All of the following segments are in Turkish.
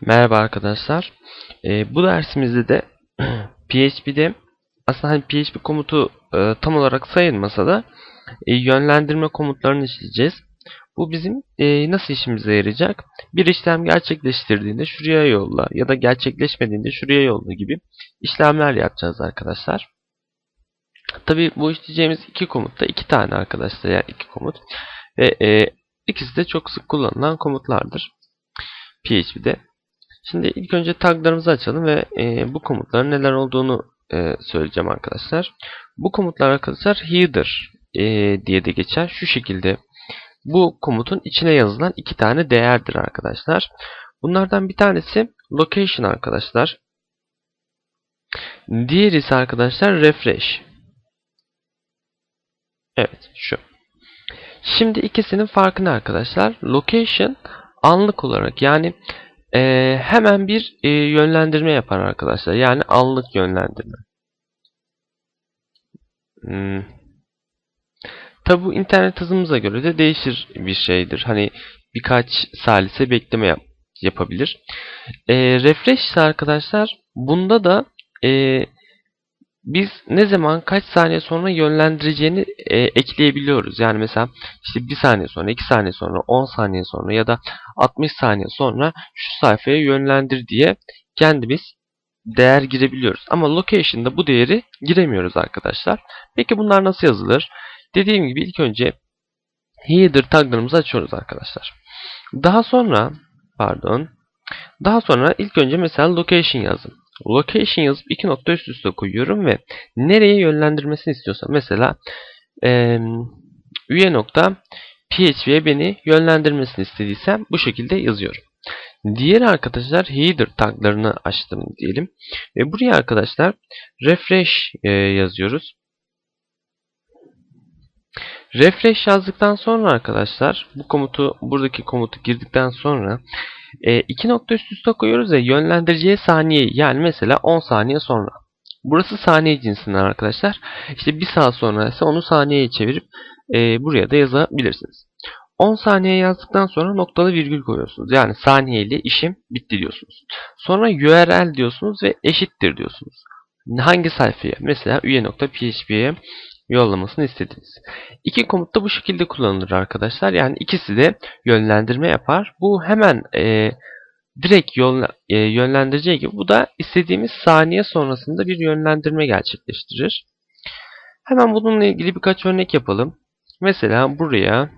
Merhaba arkadaşlar. Ee, bu dersimizde de PHP'de aslında hani PHP komutu e, tam olarak sayılmasa da e, yönlendirme komutlarını işleyeceğiz. Bu bizim e, nasıl işimize yarayacak? Bir işlem gerçekleştirdiğinde şuraya yolla ya da gerçekleşmediğinde şuraya yolla gibi işlemler yapacağız arkadaşlar. Tabi bu işleyeceğimiz iki komut da iki tane arkadaşlar yani iki komut. Ve e, ikisi de çok sık kullanılan komutlardır. PHP'de. Şimdi ilk önce taglarımızı açalım ve e, bu komutların neler olduğunu e, söyleyeceğim arkadaşlar. Bu komutlar arkadaşlar header e, diye de geçer. Şu şekilde bu komutun içine yazılan iki tane değerdir arkadaşlar. Bunlardan bir tanesi location arkadaşlar. Diğeri ise arkadaşlar refresh. Evet şu. Şimdi ikisinin farkı ne arkadaşlar? Location anlık olarak yani e, hemen bir e, yönlendirme yapar arkadaşlar. Yani anlık yönlendirme. Hmm. Tabi bu internet hızımıza göre de değişir bir şeydir. Hani birkaç salise bekleme yap yapabilir. E, refresh ise arkadaşlar bunda da e, biz ne zaman kaç saniye sonra yönlendireceğini e, ekleyebiliyoruz. Yani mesela işte 1 saniye sonra, 2 saniye sonra, 10 saniye sonra ya da 60 saniye sonra şu sayfaya yönlendir diye kendimiz değer girebiliyoruz. Ama location'da bu değeri giremiyoruz arkadaşlar. Peki bunlar nasıl yazılır? Dediğim gibi ilk önce header taglarımızı açıyoruz arkadaşlar. Daha sonra pardon daha sonra ilk önce mesela location yazın. Location yazıp iki nokta üst üste koyuyorum ve nereye yönlendirmesini istiyorsam mesela e, üye nokta php'ye beni yönlendirmesini istediysem bu şekilde yazıyorum. Diğer arkadaşlar header taglarını açtım diyelim. Ve buraya arkadaşlar refresh e, yazıyoruz. Refresh yazdıktan sonra arkadaşlar bu komutu buradaki komutu girdikten sonra e, iki nokta üst üste koyuyoruz ya yönlendireceği saniye yani mesela 10 saniye sonra. Burası saniye cinsinden arkadaşlar. İşte bir saat sonra ise onu saniyeye çevirip e, buraya da yazabilirsiniz. 10 saniye yazdıktan sonra noktalı virgül koyuyorsunuz. Yani saniye ile işim bitti diyorsunuz. Sonra URL diyorsunuz ve eşittir diyorsunuz. Hangi sayfaya? Mesela üye.php'ye yollamasını istediniz. İki komut da bu şekilde kullanılır arkadaşlar. Yani ikisi de yönlendirme yapar. Bu hemen e, direkt yol, e, yönlendireceği gibi bu da istediğimiz saniye sonrasında bir yönlendirme gerçekleştirir. Hemen bununla ilgili birkaç örnek yapalım. Mesela buraya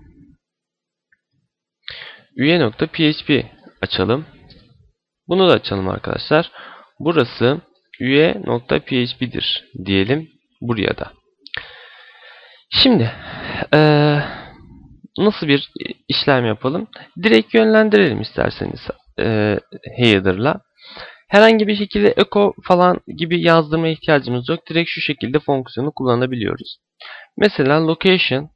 üye.php açalım. Bunu da açalım arkadaşlar. Burası üye.php'dir diyelim buraya da. Şimdi ee, nasıl bir işlem yapalım? Direkt yönlendirelim isterseniz e, header'la. Herhangi bir şekilde echo falan gibi yazdırma ihtiyacımız yok. Direkt şu şekilde fonksiyonu kullanabiliyoruz. Mesela location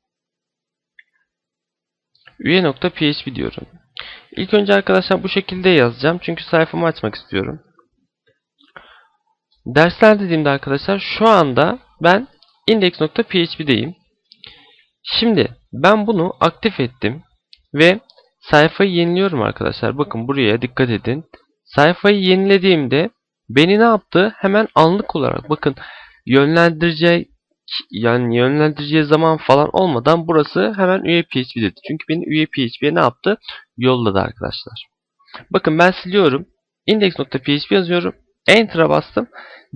üye.php diyorum. İlk önce arkadaşlar bu şekilde yazacağım. Çünkü sayfamı açmak istiyorum. Dersler dediğimde arkadaşlar şu anda ben index.php'deyim. Şimdi ben bunu aktif ettim ve sayfayı yeniliyorum arkadaşlar. Bakın buraya dikkat edin. Sayfayı yenilediğimde beni ne yaptı? Hemen anlık olarak bakın yönlendireceği yani yönlendireceği zaman falan olmadan burası hemen üye PHP dedi. Çünkü beni üye PHP'ye ne yaptı? Yolladı arkadaşlar. Bakın ben siliyorum. index.php yazıyorum. Enter'a bastım.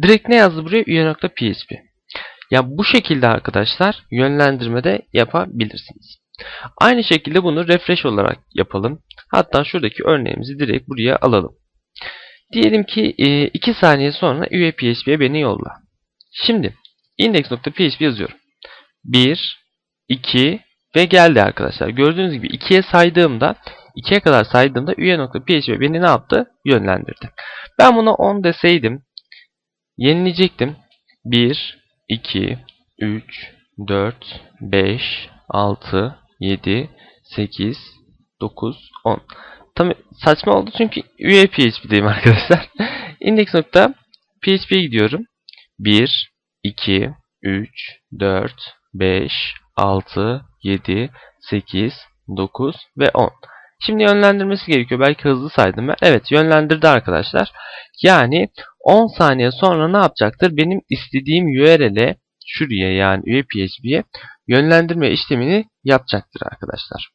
Direkt ne yazdı buraya? üye.php. Ya bu şekilde arkadaşlar yönlendirmede yapabilirsiniz. Aynı şekilde bunu refresh olarak yapalım. Hatta şuradaki örneğimizi direkt buraya alalım. Diyelim ki 2 saniye sonra üye PHP'ye beni yolla. Şimdi index.php yazıyorum. 1, 2 ve geldi arkadaşlar. Gördüğünüz gibi 2'ye saydığımda 2'ye kadar saydığımda üye.php beni ne yaptı? Yönlendirdi. Ben buna 10 deseydim yenileyecektim. 1, 2, 3, 4, 5, 6, 7, 8, 9, 10. Tam saçma oldu çünkü üye PHP'deyim arkadaşlar. Index.php'ye gidiyorum. 1, 2, 3, 4, 5, 6, 7, 8, 9 ve 10. Şimdi yönlendirmesi gerekiyor. Belki hızlı saydım ben. Evet yönlendirdi arkadaşlar. Yani 10 saniye sonra ne yapacaktır? Benim istediğim URL'e şuraya yani üye PHP'ye yönlendirme işlemini yapacaktır arkadaşlar.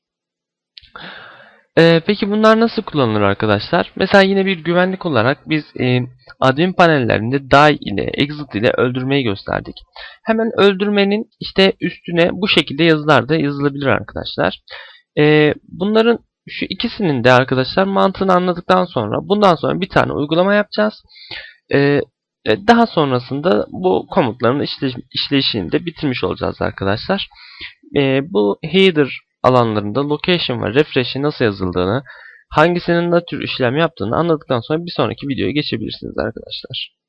Ee, peki bunlar nasıl kullanılır arkadaşlar? Mesela yine bir güvenlik olarak biz e, admin panellerinde die ile exit ile öldürmeyi gösterdik. Hemen öldürmenin işte üstüne bu şekilde yazılar da yazılabilir arkadaşlar. Ee, bunların şu ikisinin de arkadaşlar mantığını anladıktan sonra bundan sonra bir tane uygulama yapacağız. Ee, e, daha sonrasında bu komutların işle, işleyişini de bitirmiş olacağız arkadaşlar. Ee, bu header alanlarında location ve refresh'i nasıl yazıldığını, hangisinin ne tür işlem yaptığını anladıktan sonra bir sonraki videoya geçebilirsiniz arkadaşlar.